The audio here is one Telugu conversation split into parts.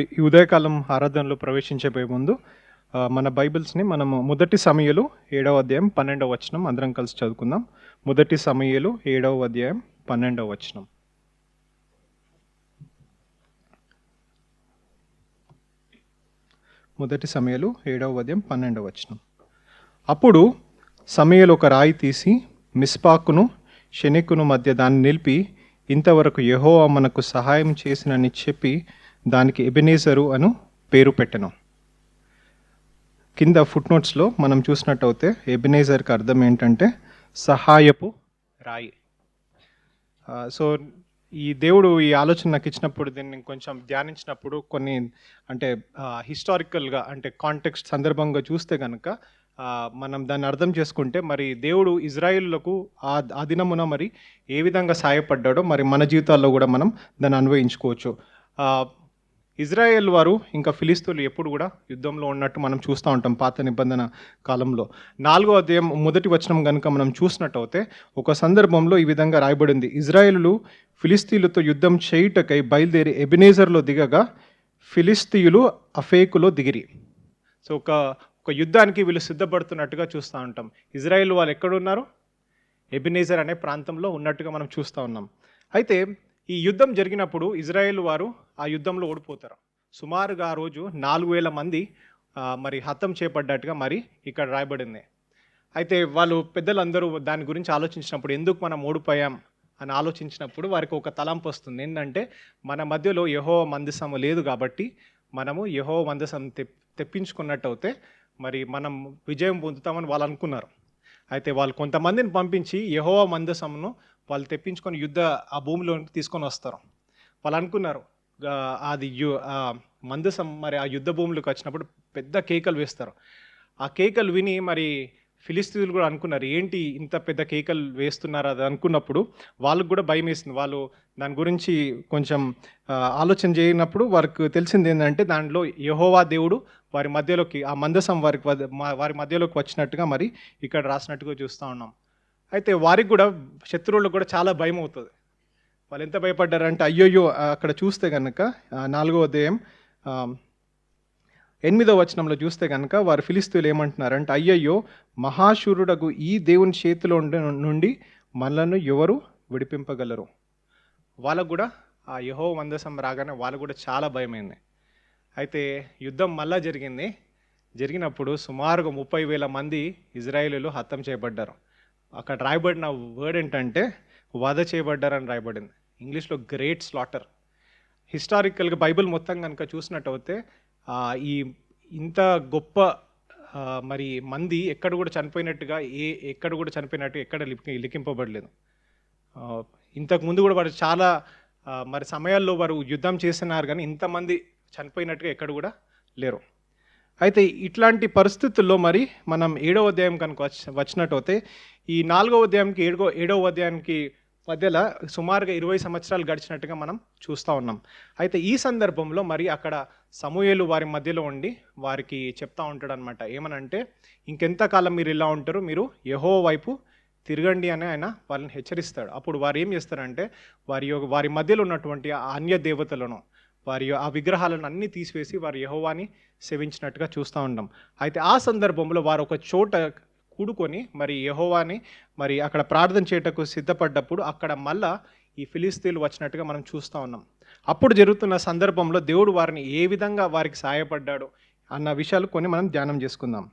ఈ ఉదయకాలం ఆరాధనలో ప్రవేశించబోయే ముందు మన బైబిల్స్ని మనము మొదటి సమయలు ఏడవ అధ్యాయం పన్నెండవ వచనం అందరం కలిసి చదువుకుందాం. మొదటి సమయలు ఏడవ అధ్యాయం పన్నెండవ వచనం. మొదటి సమయలు ఏడవ అధ్యాయం పన్నెండవ వచనం. అప్పుడు సమయలు ఒక రాయి తీసి మిస్పాకును శనికును మధ్య దాన్ని నిలిపి ఇంతవరకు యెహోవా మనకు సహాయం చేసినని చెప్పి దానికి ఎబెనేజరు అను పేరు పెట్టెను. కింద ఫుట్ నోట్స్లో మనం చూసినట్టయితే ఎబెనేజర్కి అర్థం ఏంటంటే సహాయపు రాయి. సో ఈ దేవుడు ఈ ఆలోచన నాకు ఇచ్చినప్పుడు దీన్ని కొంచెం ధ్యానించినప్పుడు కొన్ని అంటే హిస్టారికల్గా అంటే కాంటెక్స్ట్ సందర్భంగా చూస్తే కనుక మనం దాన్ని అర్థం చేసుకుంటే మరి దేవుడు ఇజ్రాయిల్లకు ఆ ఆ దినమున మరి ఏ విధంగా సాయపడ్డాడో మరి మన జీవితాల్లో కూడా మనం దాన్ని అన్వయించుకోవచ్చు. ఇజ్రాయెల్ వారు ఇంకా ఫిలిస్తీన్లు ఎప్పుడు కూడా యుద్ధంలో ఉన్నట్టు మనం చూస్తూ ఉంటాం పాత నిబంధన కాలంలో. నాలుగో అధ్యాయం మొదటి వచనం కనుక మనం చూసినట్టయితే ఒక సందర్భంలో ఈ విధంగా రాయబడింది. ఇజ్రాయేలు ఫిలిస్తీన్లతో యుద్ధం చేయుటకై బయలుదేరి ఎబినేజర్లో దిగగా ఫిలిస్తీయులు అఫేకులో దిగిరి. సో ఒక ఒక యుద్ధానికి వీళ్ళు సిద్ధపడుతున్నట్టుగా చూస్తూ ఉంటాం. ఇజ్రాయెల్ వాళ్ళు ఎక్కడున్నారు? ఎబినేజర్ అనే ప్రాంతంలో ఉన్నట్టుగా మనం చూస్తూ ఉన్నాం. అయితే ఈ యుద్ధం జరిగినప్పుడు ఇజ్రాయెల్ వారు ఆ యుద్ధంలో ఓడిపోతారు. సుమారుగా ఆ రోజు నాలుగు వేల మంది మరి హతం చేపడ్డట్టుగా మరి ఇక్కడ రాయబడింది. అయితే వాళ్ళు పెద్దలందరూ దాని గురించి ఆలోచించినప్పుడు ఎందుకు మనం ఓడిపోయాం అని ఆలోచించినప్పుడు వారికి ఒక తలంపు వస్తుంది. ఏంటంటే మన మధ్యలో యహో మందసము లేదు కాబట్టి మనము యహో మందసం తెప్ తెప్పించుకున్నట్టు అయితే మరి మనం విజయం పొందుతామని వాళ్ళు అనుకున్నారు. అయితే వాళ్ళు కొంతమందిని పంపించి యహో మందసమును వాళ్ళు తెప్పించుకొని యుద్ధ ఆ భూమిలోనికి తీసుకొని వస్తారు. వాళ్ళు అనుకున్నారు అది యు మందసం మరి ఆ యుద్ధ భూములకు వచ్చినప్పుడు పెద్ద కేకలు వేస్తారు. ఆ కేకలు విని మరి ఫిలిస్తీన్లు కూడా అనుకున్నారు ఏంటి ఇంత పెద్ద కేకలు వేస్తున్నారు? అది అనుకున్నప్పుడు వాళ్ళకు కూడా భయం వేసింది. వాళ్ళు దాని గురించి కొంచెం ఆలోచన చేయనప్పుడు వారికి తెలిసింది ఏంటంటే దాంట్లో యహోవా దేవుడు వారి మధ్యలోకి ఆ మందసం వారికి మా- వారి మధ్యలోకి వచ్చినట్టుగా మరి ఇక్కడ రాసినట్టుగా చూస్తూ ఉన్నాం. అయితే వారికి కూడా శత్రువులకు కూడా చాలా భయం అవుతుంది. వాళ్ళు ఎంత భయపడ్డారంటే అయ్యోయ్యో అక్కడ చూస్తే కనుక నాలుగో అధ్యాయం ఎనిమిదో వచనంలో చూస్తే కనుక వారు ఫిలిస్తీన్లు ఏమంటున్నారంటే అయ్యయ్యో మహాశూరుడకు ఈ దేవుని చేతిలో నుండి మనలను ఎవరు విడిపింపగలరు? వాళ్ళకు కూడా ఆ యహో మందసం రాగానే వాళ్ళకు కూడా చాలా భయమైంది. అయితే యుద్ధం మళ్ళా జరిగింది. జరిగినప్పుడు సుమారుగా ముప్పై వేల మంది ఇజ్రాయేలీలు హతం చేయబడ్డారు. అక్కడ రాయబడిన వర్డ్ ఏంటంటే వధ చేయబడ్డారని రాయబడింది. ఇంగ్లీష్లో గ్రేట్ స్లాటర్. హిస్టారికల్గా బైబిల్ మొత్తం కనుక చూసినట్టయితే ఈ ఇంత గొప్ప మరి మంది ఎక్కడ కూడా చనిపోయినట్టుగా ఏ ఎక్కడ కూడా చనిపోయినట్టు ఎక్కడ లిఖి లిఖింపబడలేదు. ఇంతకుముందు ఇంతకు ముందు కూడా వారు చాలా మరి సమయాల్లో వారు యుద్ధం చేస్తున్నారు కానీ ఇంతమంది చనిపోయినట్టుగా ఎక్కడ కూడా లేరు. అయితే ఇట్లాంటి పరిస్థితుల్లో మరి మనం ఏడవ అధ్యాయం కనుక వచ్చ వచ్చినట్టయితే ఈ నాలుగవ అధ్యాయంకి ఏడో ఏడవ అధ్యాయానికి మధ్యలో సుమారుగా ఇరవై సంవత్సరాలు గడిచినట్టుగా మనం చూస్తూ ఉన్నాం. అయితే ఈ సందర్భంలో మరి అక్కడ సమూహలు వారి మధ్యలో ఉండి వారికి చెప్తా ఉంటాడు అనమాట ఏమనంటే ఇంకెంతకాలం మీరు ఇలా ఉంటారు మీరు యహో వైపు తిరగండి అని ఆయన వాళ్ళని హెచ్చరిస్తాడు. అప్పుడు వారు ఏం చేస్తారంటే వారి యొక్క వారి మధ్యలో ఉన్నటువంటి అన్య దేవతలను వారి ఆ విగ్రహాలను అన్నీ తీసివేసి వారి యహోవాని సేవించినట్టుగా చూస్తూ ఉంటాం అయితే ఆ సందర్భంలో వారు ఒక చోట కూడుకొని మరి యహోవాని మరి అక్కడ ప్రార్థన చేయటకు సిద్ధపడ్డప్పుడు అక్కడ మళ్ళా ఈ ఫిలిస్తీన్లు వచ్చినట్టుగా మనం చూస్తూ ఉన్నాం. అప్పుడు జరుగుతున్న సందర్భంలో దేవుడు వారిని ఏ విధంగా వారికి సహాయపడ్డాడు అన్న విషయాలు కొన్ని మనం ధ్యానం చేసుకుందాం.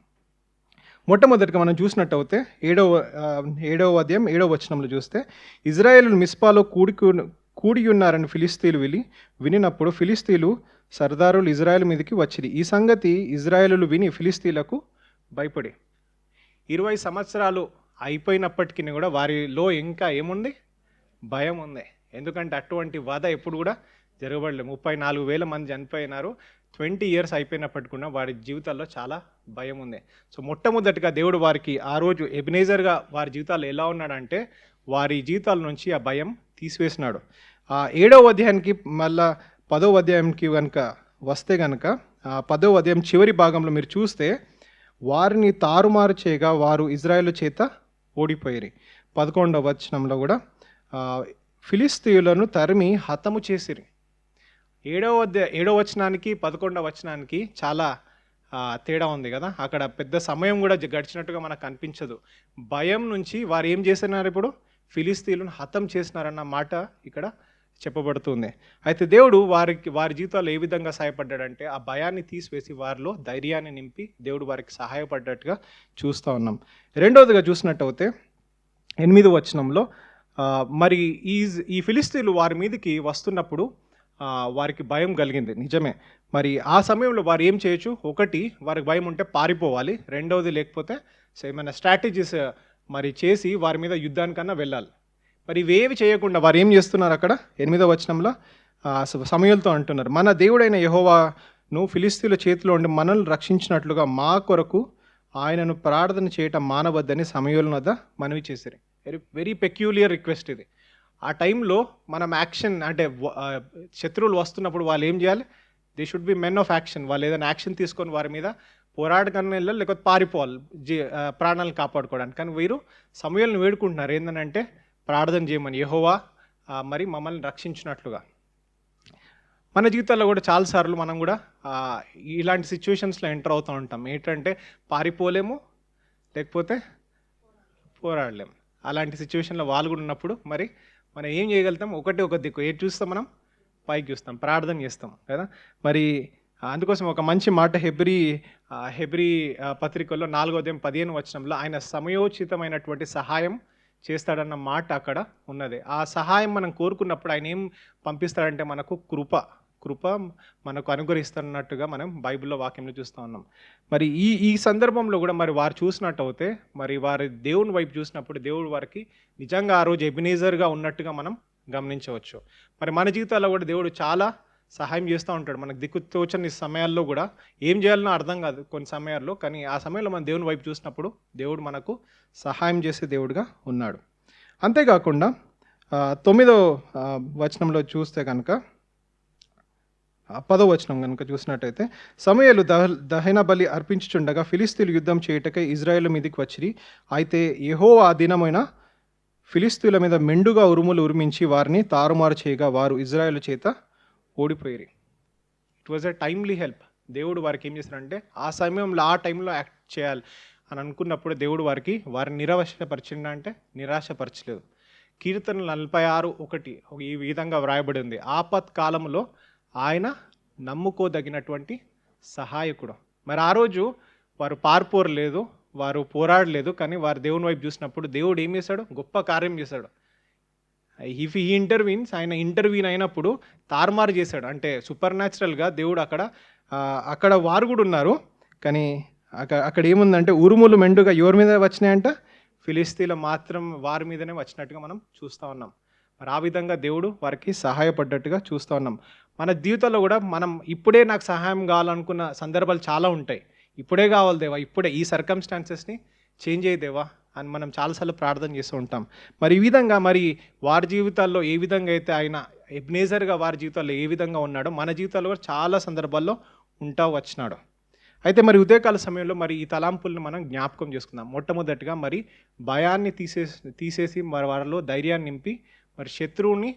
మొట్టమొదటిగా మనం చూసినట్టయితే ఏడవ ఏడవ అధ్యాయం ఏడవ వచనంలో చూస్తే ఇజ్రాయేల్ మిస్పాలో కూడికు కూడి ఉన్నారని ఫిలిస్తీన్లు విని వినినప్పుడు ఫిలిస్తీన్లు సర్దారులు ఇజ్రాయెల్ మీదకి వచ్చింది ఈ సంగతి ఇజ్రాయేలు విని ఫిలిస్తీన్లకు భయపడి ఇరవై సంవత్సరాలు అయిపోయినప్పటికీ కూడా వారిలో ఇంకా ఏముంది? భయం ఉంది. ఎందుకంటే అటువంటి వధ ఎప్పుడు కూడా జరగబడలేదు. ముప్పై నాలుగు వేల మంది చనిపోయినారు. ట్వంటీ ఇయర్స్ అయిపోయినప్పటికీ కూడా వారి జీవితాల్లో చాలా భయం ఉంది. సో మొట్టమొదటిగా దేవుడు వారికి ఆ రోజు ఎబినేజర్గా వారి జీవితాలు ఎలా ఉన్నాడంటే వారి జీవితాల నుంచి ఆ భయం తీసివేసినాడు. ఆ ఏడవ అధ్యాయానికి మళ్ళా పదో అధ్యాయంకి కనుక వస్తే కనుక ఆ అధ్యాయం చివరి భాగంలో మీరు చూస్తే వారిని తారుమారు చేయగా వారు ఇజ్రాయేల్ చేత ఓడిపోయారు. పదకొండవ వచనంలో కూడా ఫిలిస్తీయులను తరిమి హతము చేసిరి. ఏడవ ఏడవ వచనానికి పదకొండవ వచనానికి చాలా తేడా ఉంది కదా. అక్కడ పెద్ద సమయం కూడా గడిచినట్టుగా మనకు అనిపించదు. భయం నుంచి వారు ఏం చేస్తున్నారు ఇప్పుడు? ఫిలిస్తీన్లను హతం చేసినారన్న మాట ఇక్కడ చెప్పబడుతుంది. అయితే దేవుడు వారికి వారి జీవితాల్లో ఏ విధంగా సహాయపడ్డాడంటే ఆ భయాన్ని తీసివేసి వారిలో ధైర్యాన్ని నింపి దేవుడు వారికి సహాయపడ్డట్టుగా చూస్తూ ఉన్నాం. రెండవదిగా చూసినట్టయితే ఎనిమిది వచనంలో మరి ఈ ఈ ఫిలిస్తీన్లు వారి మీదకి వస్తున్నప్పుడు వారికి భయం కలిగింది. నిజమే. మరి ఆ సమయంలో వారు ఏం చేయొచ్చు? ఒకటి వారికి భయం ఉంటే పారిపోవాలి. రెండవది లేకపోతే ఏమైనా స్ట్రాటజీస్ మరి చేసి వారి మీద యుద్ధానికన్నా వెళ్ళాలి. మరి ఇవేవి చేయకుండా వారు ఏం చేస్తున్నారు అక్కడ? ఎనిమిదో వచనంలో సమయంతో అంటున్నారు. మన దేవుడైన యహోవాను ఫిలిస్తీన్ల చేతిలో ఉండి మనల్ని రక్షించినట్లుగా మా కొరకు ఆయనను ప్రార్థన చేయటం మానవద్దని సమయంలో వద్ద మనవి చేశారు వెరీ వెరీ పెక్యులియర్ రిక్వెస్ట్ ఇది. ఆ టైంలో మనం యాక్షన్ అంటే శత్రువులు వస్తున్నప్పుడు వాళ్ళు ఏం చేయాలి? They should be men of action వాళ్ళు ఏదైనా యాక్షన్ తీసుకొని వారి మీద పోరాడకన్నా లేకపోతే పారిపోవాలి జీ ప్రాణాలను కాపాడుకోవడానికి. కానీ వీరు సమయాలను వేడుకుంటున్నారు. ఏంటంటే ప్రార్థన చేయమని యెహోవా మరి మమ్మల్ని రక్షించినట్లుగా. మన జీవితాల్లో కూడా చాలాసార్లు మనం కూడా ఇలాంటి సిచ్యువేషన్స్లో ఎంటర్ అవుతూ ఉంటాం. ఏంటంటే పారిపోలేము లేకపోతే పోరాడలేము. అలాంటి సిచ్యువేషన్లో వాళ్ళు కూడా ఉన్నప్పుడు మరి మనం ఏం చేయగలుగుతాం? ఒకటి ఒక దిక్కు. ఏది చూస్తాం మనం? పైకి చూస్తాం ప్రార్థన చేస్తాం కదా? మరి అందుకోసం ఒక మంచి మాట హెబ్రి హెబ్రి పత్రికల్లో నాలుగో ఉదయం పదిహేను వచనంలో ఆయన సమయోచితమైనటువంటి సహాయం చేస్తాడన్న మాట అక్కడ ఉన్నది. ఆ సహాయం మనం కోరుకున్నప్పుడు ఆయన ఏం పంపిస్తాడంటే మనకు కృప. కృప మనకు అనుగ్రహిస్తున్నట్టుగా మనం బైబిల్లో వాక్యంలో చూస్తూ ఉన్నాం. మరి ఈ ఈ సందర్భంలో కూడా మరి వారు చూసినట్టు అయితే మరి వారి దేవుని వైపు చూసినప్పుడు దేవుడు వారికి నిజంగా ఆ రోజు ఎబినేజర్గా ఉన్నట్టుగా మనం గమనించవచ్చు. మరి మన జీవితాల్లో కూడా దేవుడు చాలా సహాయం చేస్తూ ఉంటాడు. మనకు దిక్కు తోచని సమయాల్లో కూడా ఏం చేయాలనో అర్థం కాదు కొన్ని సమయాల్లో కానీ ఆ సమయంలో మనం దేవుని వైపు చూసినప్పుడు దేవుడు మనకు సహాయం చేసే దేవుడుగా ఉన్నాడు. అంతేకాకుండా తొమ్మిదో వచనంలో చూస్తే కనుక పదో వచనం కనుక చూసినట్టయితే సమయలు దహ దహన బలి అర్పించుచుండగా ఫిలిస్తీన్లు యుద్ధం చేయుటకై ఇజ్రాయేల్ మీదికి వచ్చిరి. అయితే ఏహో ఆ దినమైన ఫిలిస్తీన్ల మీద మెండుగా ఉరుములు ఉరిమించి వారిని తారుమారు చేయగా వారు ఇజ్రాయేల్ చేత ఓడిపోయారు. It was a timely help దేవుడు వారికి ఏం చేశారంటే ఆ సమయంలో ఆ టైంలో యాక్ట్ చేయాలి అని అనుకున్నప్పుడు దేవుడు వారికి వారిని నిరాశపరిచిండ అంటే నిరాశపరచలేదు. కీర్తన నలభై ఆరు ఒకటి ఈ విధంగా వ్రాయబడి ఉంది. ఆపత్ కాలంలో ఆయన నమ్ముకోదగినటువంటి సహాయకుడు. మరి ఆ రోజు వారు పారిపోరలేదు వారు పోరాడలేదు కానీ వారు దేవుని వైపు చూసినప్పుడు దేవుడు ఏం చేశాడు? గొప్ప కార్యం చేశాడు. ఇఫ్ ఈ ఇంటర్వీన్స్ ఆయన ఇంటర్వీన్ అయినప్పుడు తారుమారు చేశాడు. అంటే సూపర్ న్యాచురల్గా దేవుడు అక్కడ అక్కడ వారు కూడా ఉన్నారు. కానీ అక్కడ అక్కడ ఏముందంటే ఉరుములు మెండుగా ఎవరి మీద వచ్చినాయంట? ఫిలిస్తీన్ల మాత్రం వారి మీదనే వచ్చినట్టుగా మనం చూస్తూ ఉన్నాం. మరి ఆ విధంగా దేవుడు వారికి సహాయపడ్డట్టుగా చూస్తూ ఉన్నాం. మన జీవితంలో కూడా మనం ఇప్పుడే నాకు సహాయం కావాలనుకున్న సందర్భాలు చాలా ఉంటాయి. ఇప్పుడే కావాలి దేవా ఇప్పుడే ఈ సర్కమ్స్టాన్సెస్ని చేంజ్ అయ్యి దేవా. అని మనం చాలాసార్లు ప్రార్థన చేస్తూ ఉంటాం. మరి ఈ విధంగా మరి వారి జీవితాల్లో ఏ విధంగా అయితే ఆయన ఎబ్నేజర్గా వారి జీవితాల్లో ఏ విధంగా ఉన్నాడో మన జీవితాల్లో కూడా చాలా సందర్భాల్లో ఉంటా వచ్చినాడు. అయితే మరి ఉదయకాల సమయంలో మరి ఈ తలాంపుల్ని మనం జ్ఞాపకం చేసుకుందాం. మొట్టమొదటిగా మరి భయాన్ని తీసేసి తీసేసి మరి వారిలో ధైర్యాన్ని నింపి మరి శత్రువుని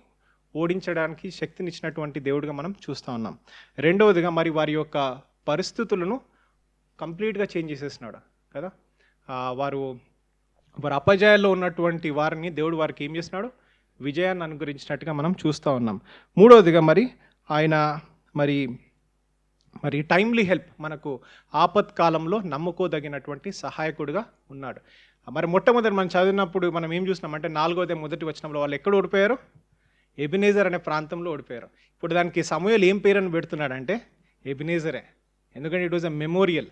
ఓడించడానికి శక్తినిచ్చినటువంటి దేవుడిగా మనం చూస్తూ ఉన్నాం. రెండవదిగా మరి వారి యొక్క పరిస్థితులను కంప్లీట్గా చేంజ్ చేసేసినాడు కదా. వారు వారు అపజయాల్లో ఉన్నటువంటి వారిని దేవుడు వారికి ఏం చేస్తున్నాడు? విజయాన్ని అనుగ్రహించినట్టుగా మనం చూస్తూ ఉన్నాం. మూడవదిగా మరి ఆయన మరి మరి టైమ్లీ హెల్ప్ మనకు ఆపత్కాలంలో నమ్ముకోదగినటువంటి సహాయకుడిగా ఉన్నాడు. మరి మొట్టమొదటి మనం చదివినప్పుడు మనం ఏం చూసినామంటే నాలుగోదే మొదటి వచ్చినప్పుడు వాళ్ళు ఎక్కడ ఓడిపోయారు? ఎబినేజర్ అనే ప్రాంతంలో ఓడిపోయారు. ఇప్పుడు దానికి సమయాలు ఏం పేరు అని పెడుతున్నాడంటే ఎబినేజరే. ఎందుకంటే ఇట్ వాజ్ అ మెమోరియల్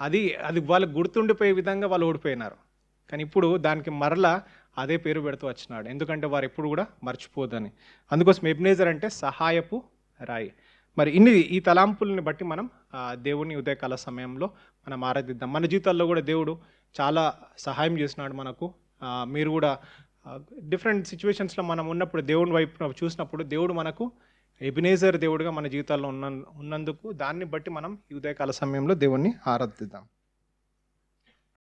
అది అది వాళ్ళు గుర్తుండిపోయే విధంగా వాళ్ళు ఓడిపోయినారు. కానీ ఇప్పుడు దానికి మరలా అదే పేరు పెడుతూ వచ్చినాడు. ఎందుకంటే వారు ఎప్పుడు కూడా మర్చిపోదని. అందుకోసం ఎబినేజర్ అంటే సహాయపు రాయి. మరి ఇన్ని ఈ తలాంపుల్ని బట్టి మనం దేవుని ఉదయకాల సమయంలో మనం ఆరాధిద్దాం. మన జీవితాల్లో కూడా దేవుడు చాలా సహాయం చేసినాడు మనకు. మీరు కూడా డిఫరెంట్ సిచ్యువేషన్స్లో మనం ఉన్నప్పుడు దేవుని వైపు చూసినప్పుడు దేవుడు మనకు ఎబినేజర్ దేవుడుగా మన జీవితాల్లో ఉన్న ఉన్నందుకు దాన్ని బట్టి మనం ఈ ఉదయకాల సమయంలో దేవుణ్ణి ఆరాధిద్దాం.